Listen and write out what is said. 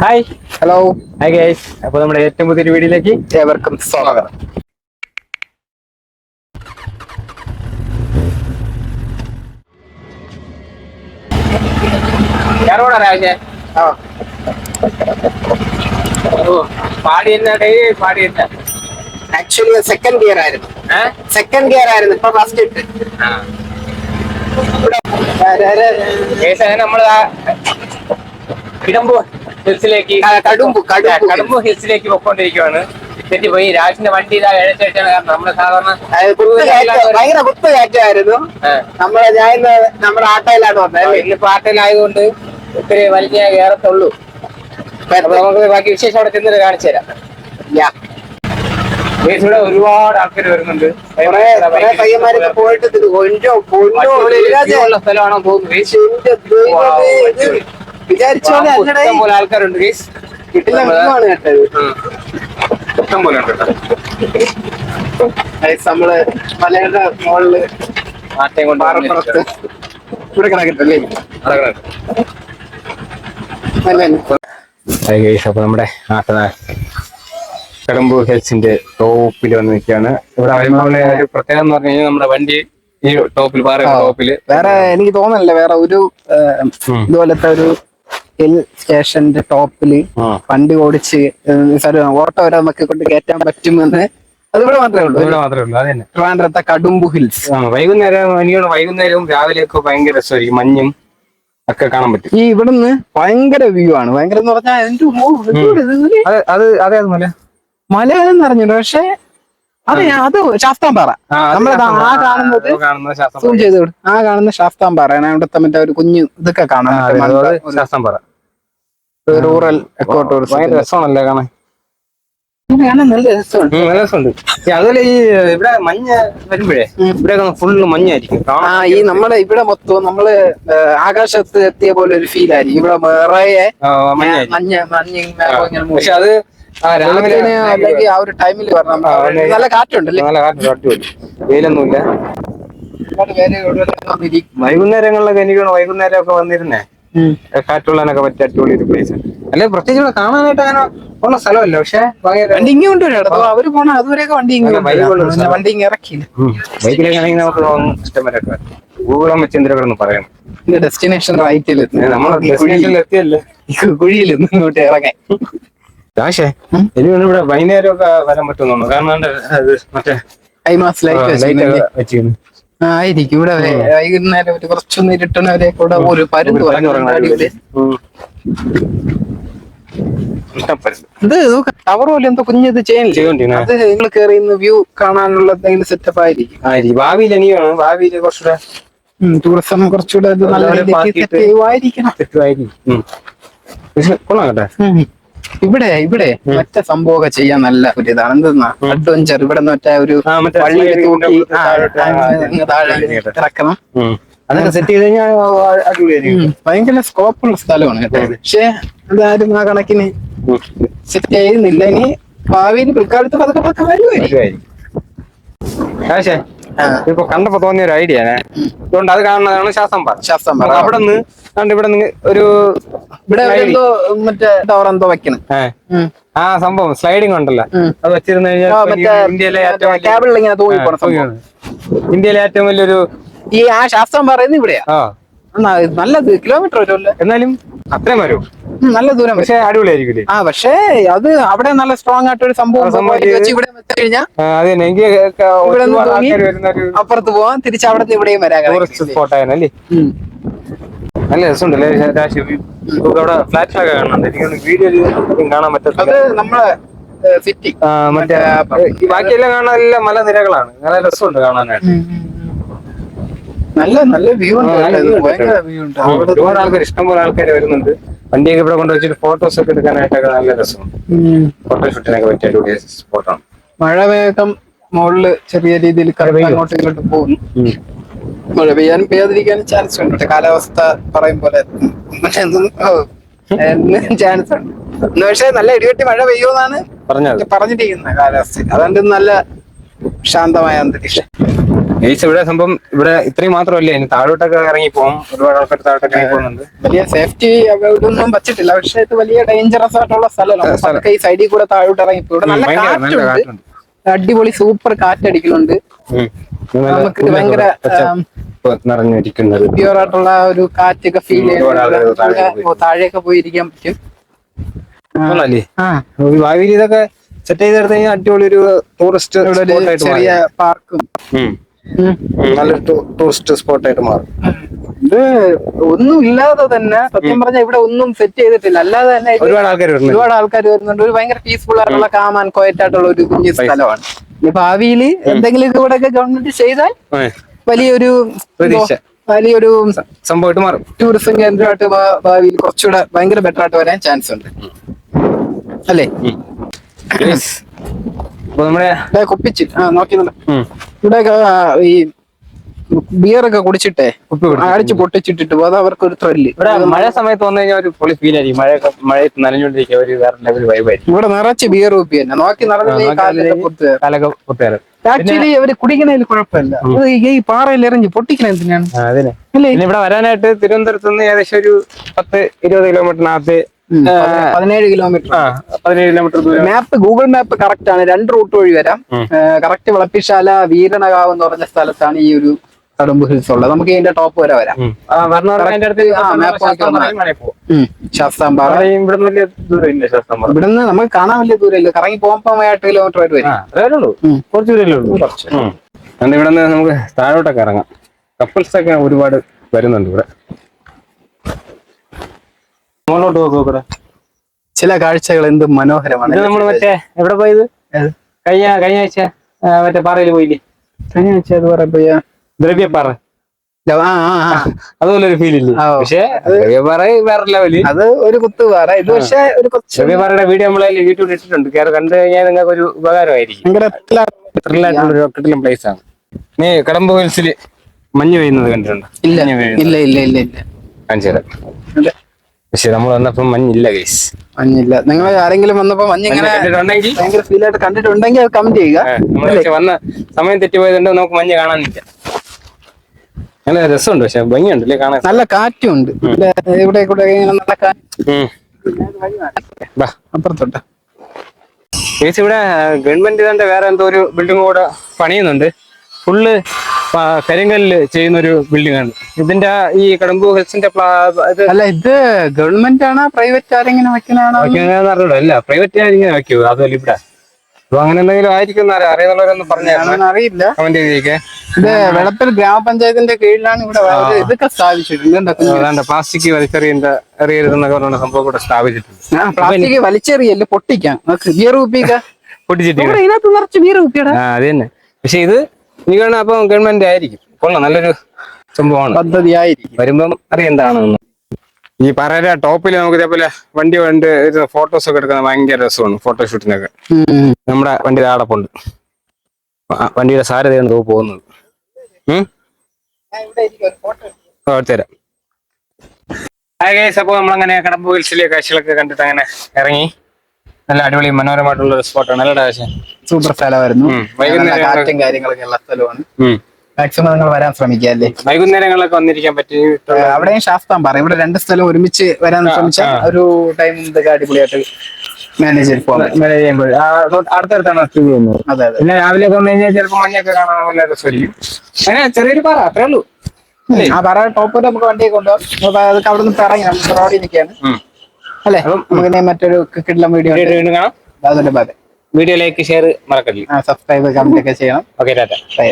Hi hello hi guys അപ്പൊ നമ്മുടെ ഏറ്റവും പുതിയൊരു വീഡിയോയിലേക്ക് ഏവർക്കും സ്വാഗതം யாரோட ராஜே ആ ഓ പാടി എന്നാടേ പാടി എന്നാ ആക്ച്വലി സെക്കൻഡ് ഗിയർ ആയിരുന്നു സെക്കൻഡ് ഗിയർ ആയിരുന്നു ഇപ്പൊ ഫസ്റ്റ് ഇട്ട് ഗൈസ് അങ്ങനെ നമ്മൾ കിടമ്പു ഹിൽസിലേക്ക് കടുമ്പ് കടുമ്പ് ഹിൽസിലേക്ക് പൊക്കോണ്ടിരിക്കുവാണ്. തെറ്റി പോയി. രാജിന്റെ വണ്ടി ഇതാ എഴുതിച്ചാണ് കാരണം നമ്മൾ സാധാരണ ഭയങ്കര കുത്ത് കയറ്റമായിരുന്നു. നമ്മളെ ഞാൻ നമ്മുടെ ആട്ടയിലാണ് വന്നത് ഇന്നിപ്പോ ആട്ടയിലായതുകൊണ്ട് ഇത്തിരി വലിയ കയറത്തുള്ളൂ. നമുക്ക് ബാക്കി വിശേഷം അവിടെ ചെന്നിട്ട് കാണിച്ചു തരാം. ഇവിടെ ഒരുപാട് ആൾക്കാർ വരുന്നുണ്ട്. പോയിട്ട് സ്ഥലമാണോ തോന്നുന്നു ഗൈസ് എന്റെ ദൈവമേ, ഇത് വിചാരിച്ച പോലെ അല്ലടേ. ഇഷ്ടം പോലെ ആൾക്കാരുണ്ട് ഗൈസ് കിട്ടില്ല വ്യൂവാണ് ഇഷ്ടം പോലെ ഉണ്ട് കേട്ടോ. Guys, നമ്മൾ മലയുടെ മുകളിൽ ആട്ടയും കൊണ്ട് പാറപ്പുറത്ത് ഇവിടെ കിടക്കട്ടല്ലേ അപ്പൊ നമ്മുടെ ആട്ടന കടമ്പൂർ ഹിൽസിന്റെ ടോപ്പിൽ വന്ന് നിൽക്കുകയാണ്. ഇവിടെ വരുമ്പോൾ ഒരു പ്രത്യേകത എന്ന് പറഞ്ഞു കഴിഞ്ഞാൽ നമ്മുടെ വണ്ടി ഈ ടോപ്പിൽ പാറ ടോപ്പിൽ വേറെ എനിക്ക് തോന്നുന്നില്ല വേറെ ഒരു ഇതുപോലത്തെ ഒരു ഹിൽ സ്റ്റേഷന്റെ ടോപ്പിൽ ആ. വണ്ടി ഓടിച്ച് ഏഹ്, ഓട്ടോ വരെ നമുക്ക് കൊണ്ട് കയറ്റാൻ പറ്റുമെന്ന് അതിവിടെ മാത്രമേ ഉള്ളൂ. ഇവിടെ മാത്രമേ ഉള്ളൂ. അതന്നെ തന്നെ. ട്രിവാൻഡ്രത്തെ കടുമ്പു ഹിൽസ്. വൈകുന്നേരം എനിക്കാണ് വൈകുന്നേരവും രാവിലെയൊക്കെ ഭയങ്കര രസമായിരിക്കും. മഞ്ഞും ഒക്കെ കാണാൻ പറ്റും. ഈ ഇവിടുന്ന് ഭയങ്കര വ്യൂ ആണ്. ഭയങ്കര എന്ന് പറഞ്ഞാൽ ഇതുകൂടെ അത് അത് അതേ മല? എന്ന് അറിഞ്ഞില്ല പക്ഷെ അത് അത് ശാസ്താംപാറ നമ്മളത് ആ. കാണുന്നത് സൂം ചെയ്ത് ആ കാണുന്ന ശാസ്താംപാറ അവിടുത്തെ മറ്റേ ഒരു കുഞ്ഞു ഇതൊക്കെ കാണാൻ ആ, പറ്റും. അത് മന്ദ- ഒരു ശാസ്ത്രം പറ. റൂറൽ എക്കോ ടൂറിസം രസമാണല്ലേ കാണാൻ. നല്ല രസമുണ്ട്. അതുപോലെ ഈ ഇവിടെ മഞ്ഞ വരുമ്പോഴേ. ഇവിടെ ഫുള്ള് മഞ്ഞായിരിക്കും. ആ ഈ നമ്മളെ ഇവിടെ മൊത്തം നമ്മൾ ആകാശത്ത് എത്തിയ പോലെ ഒരു ഫീൽ ആയിരിക്കും. ഇവിടെ വേറെ മഞ്ഞ മഞ്ഞ പക്ഷെ അത് അല്ലെങ്കിൽ ആ ഒരു ടൈമിൽ നല്ല കാറ്റുണ്ടല്ലേ നല്ല കാറ്റ് വെയിലൊന്നുമില്ല. വൈകുന്നേരങ്ങളിലൊക്കെ എനിക്ക് വൈകുന്നേരം ഒക്കെ വന്നിരുന്നേ കാറ്റുള്ളതിനൊക്കെ പറ്റിയ അടിപൊളി ഒരു പ്ലേസ് അല്ലെ പ്രത്യേകിച്ച് ഇവിടെ കാണാനായിട്ട് അങ്ങനെ ഉള്ള സ്ഥലമല്ല. പക്ഷെ വണ്ടി ഇങ്ങോട്ട് കൊണ്ടുവരും. അവർ പോണ അതുവരെയൊക്കെ വണ്ടി. വണ്ടി ഇങ്ങ് ഇറക്കിയില്ല. ബൈക്കിലൊക്കെ ആണെങ്കിൽ നമുക്ക് ഗൂഗിളും വെച്ച് എന്തിനൊക്കെ പറയാം ഡെസ്റ്റിനേഷൻ റൈറ്റിൽ നമ്മൾ ഡെസ്റ്റിനേഷനിൽ എത്തിയല്ലേ? കുഴിയിൽ ഇങ്ങോട്ട് ഇറങ്ങാൻ. രാശേ എനിക്ക് ഇവിടെ വൈകുന്നേരം ഒക്കെ വരാൻ പറ്റുന്നു കാരണം മറ്റേ ഐമാസ് ലൈറ്റ് ആയിരിക്കും ഇവിടെ വൈകുന്നേരം ഒരു കുറച്ചൊന്ന് ഇരുട്ടണവരെ കൂടെ ഒരു പരുന്ന് ഇത് ടവർ പോലെ എന്തോ കുഞ്ഞത് അത് നിങ്ങൾ കേറിയുന്ന വ്യൂ കാണാനുള്ള എന്തെങ്കിലും സെറ്റപ്പ് ആയിരിക്കും. ഭാവിയിൽ എനിക്കാണ് ഭാവിയിൽ കുറച്ചുകൂടെ ടൂറിസം കുറച്ചുകൂടെ നല്ല രീതിയിൽ രീതിക്ക് ചെയ്യുമായിരിക്കണം. കൊള്ളാം കേട്ടെ. ഇവിടെ ഇവിടെ മറ്റേ സംഭവമൊക്കെ ചെയ്യാൻ നല്ല ഒരു ഇതാണ്. എന്തെന്നാ? അഡ്വഞ്ചർ ഇവിടെ മറ്റേ ഒരു പള്ളി തൂക്കി താഴെ ഇറക്കണം. അതൊക്കെ സെറ്റ് ചെയ്ത് കഴിഞ്ഞാൽ അടിപൊളിയായിരിക്കും. ഭയങ്കര സ്കോപ്പുള്ള സ്ഥലമാണ് കേട്ടോ പക്ഷെ അതാരും ആ കണക്കിന്. സെറ്റ് ചെയ്യുന്നില്ല. ഇനി ഭാവിയിൽ പിൽക്കാലത്ത് പതുക്കെ പതുക്കെ വരുമായിരിക്കും. ഇപ്പൊ കണ്ടപ്പോ തോന്നിയ ഒരു ഐഡിയ അതുകൊണ്ട് അത് കാണുന്നതാണ് ശാസ്ത്രം പറ ശാസ്ത്രം പറ അവിടെ നിന്ന് ഇവിടെ ഒരു ഇവിടെ എന്തോ മറ്റേ ടവർ എന്തോ വെക്കണം. ആ സംഭവം. സ്ലൈഡിങ് ഉണ്ടല്ലോ. അത് വെച്ചിരുന്നു കഴിഞ്ഞാൽ ഇന്ത്യയിലെ ഏറ്റവും ഇങ്ങനെ ഇന്ത്യയിലെ ഏറ്റവും വലിയൊരു ഈ ആ ശാസ്ത്രം പറയുന്നത് ഇവിടെയാ. നല്ലത് കിലോമീറ്റർ വരുമല്ലോ. എന്നാലും അത്രയും വരും. നല്ല ദൂരം. പക്ഷേ അടിപൊളിയായിരിക്കും ആ പക്ഷേ അത് അവിടെ നല്ല സ്ട്രോങ് ആയിട്ട് ഒരു സംഭവം ഇവിടെ കഴിഞ്ഞാൽ അപ്പുറത്ത് പോവാൻ തിരിച്ച് അവിടെ നിന്ന് ഇവിടെയും വരാം. ടൂറിസ്റ്റ് സ്പോട്ട് ആയിരുന്നല്ലേ ഉം. നല്ല രസമുണ്ടല്ലേ രാശി അവിടെ ഫ്ലാറ്റിലൊക്കെ കാണുന്നുണ്ട് എനിക്ക് വീഡിയോ കാണാൻ അത് പറ്റത്തില്ല നമ്മളെ സിറ്റി മറ്റേ ബാക്കിയെല്ലാം കാണാൻ എല്ലാം മലനിരകളാണ്. നല്ല രസമുണ്ട് കാണാനായിട്ട്. നല്ല നല്ല വ്യൂ ഉണ്ട് ഭയങ്കര. വ്യൂ ഉണ്ട്. ഒരുപാട് ആൾക്കാർ ഇഷ്ടംപോലെ ആൾക്കാർ വരുന്നുണ്ട്. വണ്ടിയൊക്കെ ഇവിടെ കൊണ്ട് വെച്ചിട്ട് ഫോട്ടോസ് ഒക്കെ എടുക്കാനായിട്ടൊക്കെ നല്ല രസമാണ്. ഫോട്ടോഷൂട്ടിനൊക്കെ പറ്റിയ അടിപൊളി സ്പോട്ടാണ് മഴ വേഗം മുകളിൽ ചെറിയ രീതിയിൽ. അങ്ങോട്ടും ഇങ്ങോട്ടും പോകുന്നു. മഴ പെയ്യാനും പെയ്യാതിരിക്കാനും ചാൻസ് ഉണ്ട്. കാലാവസ്ഥ പറയും പോലെ ചാൻസ് ഉണ്ട്. എന്ന് പക്ഷേ നല്ല ഇടിവെട്ടി മഴ പെയ്യുമെന്നാണ് പറഞ്ഞത്. പറഞ്ഞിരിക്കുന്നത് കാലാവസ്ഥ. അതുകൊണ്ട് നല്ല ശാന്തമായ അന്തരീക്ഷം. ഗൈസ് ഇവിടെ സംഭവം ഇവിടെ ഇത്രയും മാത്രമല്ല? ഇനി താഴോട്ടൊക്കെ ഇറങ്ങി പോകും. ഒരുപാട് ആൾക്കാർ താഴോട്ടൊക്കെ ഇറങ്ങി പോകുന്നുണ്ട്. വലിയ സേഫ്റ്റി ഒന്നും വച്ചിട്ടില്ല പക്ഷെ ഇത് വലിയ ഡേഞ്ചറസ് ആയിട്ടുള്ള സ്ഥലമാണ്. ഈ സൈഡിൽ കൂടെ താഴോട്ട് ഇറങ്ങി പോകും. നല്ല കാറ്റുണ്ട്. അടിപൊളി സൂപ്പർ കാറ്റടിക്കുന്നുണ്ട്. ഉം. നമുക്ക് ഭയങ്കര, നിറഞ്ഞിരിക്കുന്നത്. പ്യൂർ ആയിട്ടുള്ള ഒരു കാറ്റൊക്കെ ഫീൽ പോയി. താഴെയൊക്കെ പോയി ഇരിക്കാൻ പറ്റും ഭാവിയിൽ ഇതൊക്കെ സെറ്റ് ചെയ്തെടുത്ത് കഴിഞ്ഞാൽ അടിപൊളി ഒരു ടൂറിസ്റ്റ് ചെറിയ പാർക്കും നല്ലൊരു ടൂറിസ്റ്റ് സ്പോട്ടായിട്ട് മാറും. ഇത് ഒന്നും ഇല്ലാതെ തന്നെ സത്യം പറഞ്ഞാൽ ഇവിടെ ഒന്നും സെറ്റ് ചെയ്തിട്ടില്ല. അല്ലാതെ തന്നെ ഒരുപാട് ആൾക്കാർ വരുന്നുണ്ട്. ഒരുപാട് ആൾക്കാർ വരുന്നുണ്ട്. ഒരു ഭയങ്കര പീസ്ഫുൾ ആയിട്ടുള്ള കാമാൻ കോയറ്റായിട്ടുള്ള ഒരു കുഞ്ഞു സ്ഥലമാണ്. ഇനി ഭാവിയിൽ എന്തെങ്കിലും ഇതുകൂടെ ഒക്കെ ഗവൺമെന്റ് ചെയ്താൽ വലിയൊരു. വലിയൊരു സംഭവമായിട്ട് മാറും. ടൂറിസം കേന്ദ്രമായിട്ട് ഭാവിയിൽ കുറച്ചുകൂടെ ഭയങ്കര ബെറ്റർ ആയിട്ട് വരാൻ ചാൻസ് ഉണ്ട്. അല്ലേ? നമ്മുടെ കുപ്പിച്ച്. ആ നോക്കിയുന്നുണ്ട് ഉം, ഇവിടെ ഈ ബിയർ ഒക്കെ കുടിച്ചിട്ടേ. അടിച്ച് പൊട്ടിച്ചിട്ടിട്ട് അത് അവർക്ക് ഒരു ത്രില്ല് ഇവിടെ മഴ സമയത്ത് വന്നു കഴിഞ്ഞാൽ ഒരു പൊളി ഫീൽ ആയിരിക്കും. മഴ മഴയത്ത് നനഞ്ഞുകൊണ്ടിരിക്കുക ഒരു വേറെ ലെവൽ വൈബായിരിക്കും ഇവിടെ നിറച്ച് ബിയർ കുപ്പി തന്നെ. നോക്കി പൊട്ടിയാറ് ആക്ച്വലി അവർ കുടിക്കണതിൽ കുഴപ്പമില്ല. ഈ പാറയിൽ എറിഞ്ഞ് പൊട്ടിക്കണ എന്തിനാണ്? ഇവിടെ വരാനായിട്ട് തിരുവനന്തപുരത്ത് നിന്ന് ഏകദേശം ഒരു പത്ത് ഇരുപത് കിലോമീറ്ററിനകത്ത് പതിനേഴ് കിലോമീറ്റർ പതിനേഴ് കിലോമീറ്റർ ദൂരം. മാപ്പ് ഗൂഗിൾ മാപ്പ് കറക്റ്റ് ആണ്. രണ്ട് റൂട്ട് വഴി വരാം. കറക്റ്റ് വിളപ്പിശാല വീരണകാവ് എന്ന് പറഞ്ഞ സ്ഥലത്താണ് ഈ ഒരു കടുമ്പ് ഹിൽസ് ഉള്ളത്. നമുക്ക് ഇതിന്റെ ടോപ്പ് വരെ വരാം. ശാസ്താംപാറ ഇവിടുന്ന് നമുക്ക് കാണാൻ വലിയ ദൂരമില്ല. കറങ്ങി പോകുമ്പോ എട്ട് കിലോമീറ്റർ വരെ. വരും ഉള്ളൂ. ഉം. കുറച്ച് ദൂരമല്ലേ ഉള്ളൂ. കുറച്ച്. ഉം. അതുകൊണ്ട് ഇവിടെ നമുക്ക് താഴോട്ടൊക്കെ ഇറങ്ങാം. കപ്പിൾസ് ഒക്കെ ഒരുപാട് വരുന്നുണ്ട് ഇവിടെ. മുകളിലോട്ട് നോക്കൂ ഇവിടെ ചില കാഴ്ചകൾ എന്ത് മനോഹരമാണ്. ഇത് നമ്മൾ മറ്റേ എവിടെ പോയത്? കഴിഞ്ഞ കഴിഞ്ഞ ആഴ്ച മറ്റേ പാറയിൽ പോയില്ലേ? കഴിഞ്ഞ ആഴ്ച അത് പറയാ ദ്രവ്യപ്പാറ. ആ ആ ആ. അതുപോലെ ഒരു ഫീൽ ഇല്ല? പക്ഷേ ദ്രവ്യപ്പാറ വേറെ ലെവൽ അത് ഒരു കുത്ത് വേറെ ഇത് പക്ഷേ ഒരു ദ്രവ്യപ്പാറയുടെ വീഡിയോ നമ്മളെ യൂട്യൂബിൽ ഇട്ടിട്ടുണ്ട്. കയറി കണ്ടു കഴിഞ്ഞാൽ നിങ്ങൾക്ക് ഒരു ഉപകാരമായിരിക്കും ത്രില്ലായിട്ടുള്ള ഒരു കിട്ടിലും പ്ലേസ് ആണ്. നീ കടമ്പ് ഹിൽസിൽ മഞ്ഞ് പെയ്യുന്നത് കണ്ടിട്ടുണ്ടോ? ഇല്ല. ഇല്ല ഇല്ല ഇല്ല ഇല്ല. കാണിച്ചു തരാം. പക്ഷെ നമ്മൾ വന്നപ്പോ മഞ്ഞില്ല ഗൈസ് മഞ്ഞില്ല. നിങ്ങൾ ആരെങ്കിലും വന്നപ്പോ മഞ്ഞ് ഇങ്ങനെ കണ്ടിട്ടുണ്ടെങ്കിൽ? ഭയങ്കര ഫീൽ ആയിട്ട് കണ്ടിട്ടുണ്ടെങ്കിൽ അത് കമന്റ് ചെയ്യുക. വന്ന സമയം തെറ്റിപ്പോയതുകൊണ്ട് നമുക്ക് മഞ്ഞ് കാണാൻ നിൽക്കാം. നല്ല രസമുണ്ട് പക്ഷെ ഭംഗിയുണ്ട് അല്ലേ കാണാൻ? നല്ല കാറ്റും ഉണ്ട് ഇവിടെ കൂടെ നല്ല കാറ്റ് അപ്പുറത്തോട്ട്. ചേച്ചി ഇവിടെ ഗവൺമെന്റ് തന്നെ വേറെ എന്തോ ഒരു ബിൽഡിംഗ് കൂടെ പണിയുന്നുണ്ട്. ഫുള്ള് കരിങ്കല്ല് ചെയ്യുന്ന ഒരു ബിൽഡിംഗ് ആണ് ഇതിന്റെ ഈ കടമ്പു ഹിൽസിന്റെ അല്ല ഇത് ഗവൺമെന്റ് ആണോ പ്രൈവറ്റ് ആരെങ്കിലും വെക്കുന്നതാണോ അല്ല പ്രൈവറ്റ് ആരെങ്കിലും വെക്കൂ അതല്ല ഇവിടെ. അങ്ങനെ എന്തെങ്കിലും ആയിരിക്കും അറിയുന്നുള്ളവരൊന്ന് പറഞ്ഞില്ല അറിയില്ല. കമന്റ് ചെയ്തേക്കെ. ഇത് വെളപ്പിൽ ഗ്രാമപഞ്ചായത്തിന്റെ കീഴിലാണ് ഇവിടെ ഇതൊക്കെ സ്ഥാപിച്ചിട്ടുണ്ട്. പ്ലാസ്റ്റിക് വലിച്ചെറിയുന്ന എറിയരുതെന്നൊക്കെ പറഞ്ഞ സംഭവം കൂടെ സ്ഥാപിച്ചിട്ടുണ്ട്. പ്ലാസ്റ്റിക് വലിച്ചെറിയല്ല പൊട്ടിക്കാം. ബിയർ കുപ്പിക്ക പൊട്ടിച്ചിട്ട് ഇതിനകത്ത് നിറച്ച് ബിയർ കുപ്പിയുടെ. അത് തന്നെ. പക്ഷെ ഇത് നീ അപ്പൊ അപ്പം ഗവൺമെന്റ് ആയിരിക്കും. കൊള്ളാം നല്ലൊരു സംഭവമാണ്. പദ്ധതി ആയിരിക്കും വരുമ്പം അറിയെന്താണെന്ന്. ഈ പറയുടെ ടോപ്പിൽ നമുക്ക് ഇതേപോലെ വണ്ടി കൊണ്ട് ഫോട്ടോസ് ഒക്കെ എടുക്കുന്ന ഭയങ്കര രസമാണ് ഫോട്ടോഷൂട്ടിനൊക്കെ. നമ്മുടെ വണ്ടി ആടപ്പുണ്ട് വണ്ടിയുടെ സാരതയാണ് തോ പോകുന്നത്. തരാം അപ്പോൾ നമ്മളങ്ങനെ കടമ്പ് ഹിൽസിലെ കാഴ്ചകളൊക്കെ കണ്ടിട്ട് അങ്ങനെ ഇറങ്ങി. നല്ല അടിപൊളി മനോഹരമായിട്ടുള്ള ഒരു സ്പോട്ടാണ് നല്ല കാഴ്ച സൂപ്പർ സ്ഥലമായിരുന്നു. കാറ്റും കാര്യങ്ങളൊക്കെ ഉള്ള സ്ഥലമാണ്. മാക്സിമം നിങ്ങൾ വരാൻ ശ്രമിക്കുക അല്ലേ? വൈകുന്നേരങ്ങളിലൊക്കെ വന്നിരിക്കാൻ പറ്റി അവിടെയും ശാസ്ത്രം പറ ഇവിടെ രണ്ട് സ്ഥലം ഒരുമിച്ച് വരാൻ ശ്രമിച്ചാൽ ഒരു ടൈം ഇതൊക്കെ അടിപൊളിയായിട്ട് മാനേജ്. മഴ ചെയ്യുമ്പോൾ അടുത്തടുത്താണ് സ്ഥിതി ചെയ്യുന്നത്. അതെ അതെ. പിന്നെ രാവിലെ ഒക്കെ വന്നു കഴിഞ്ഞാൽ ചിലപ്പോൾ മഞ്ഞൊക്കെ കാണാൻ നല്ല രസമായിരിക്കും. അങ്ങനെ ചെറിയൊരു പാറ അത്രേ ഉള്ളൂ. ആ പാറ ടോപ്പ് വരെ നമുക്ക് വണ്ടിയെ കൊണ്ടുപോകാം. അതൊക്കെ അവിടെ നിന്ന് ഇറങ്ങി നമുക്ക് റോഡിൽ നിൽക്കുകയാണ്. അല്ലേ? നമുക്ക് മറ്റൊരു കിട്ടില്ല വീഡിയോ കാണാം. അതെ ബൈ വീഡിയോ ലൈക്ക് ഷെയർ മറക്കല്ലേ? സബ്സ്ക്രൈബ് കമന്റ് ഒക്കെ ചെയ്യണം. Okay Tata by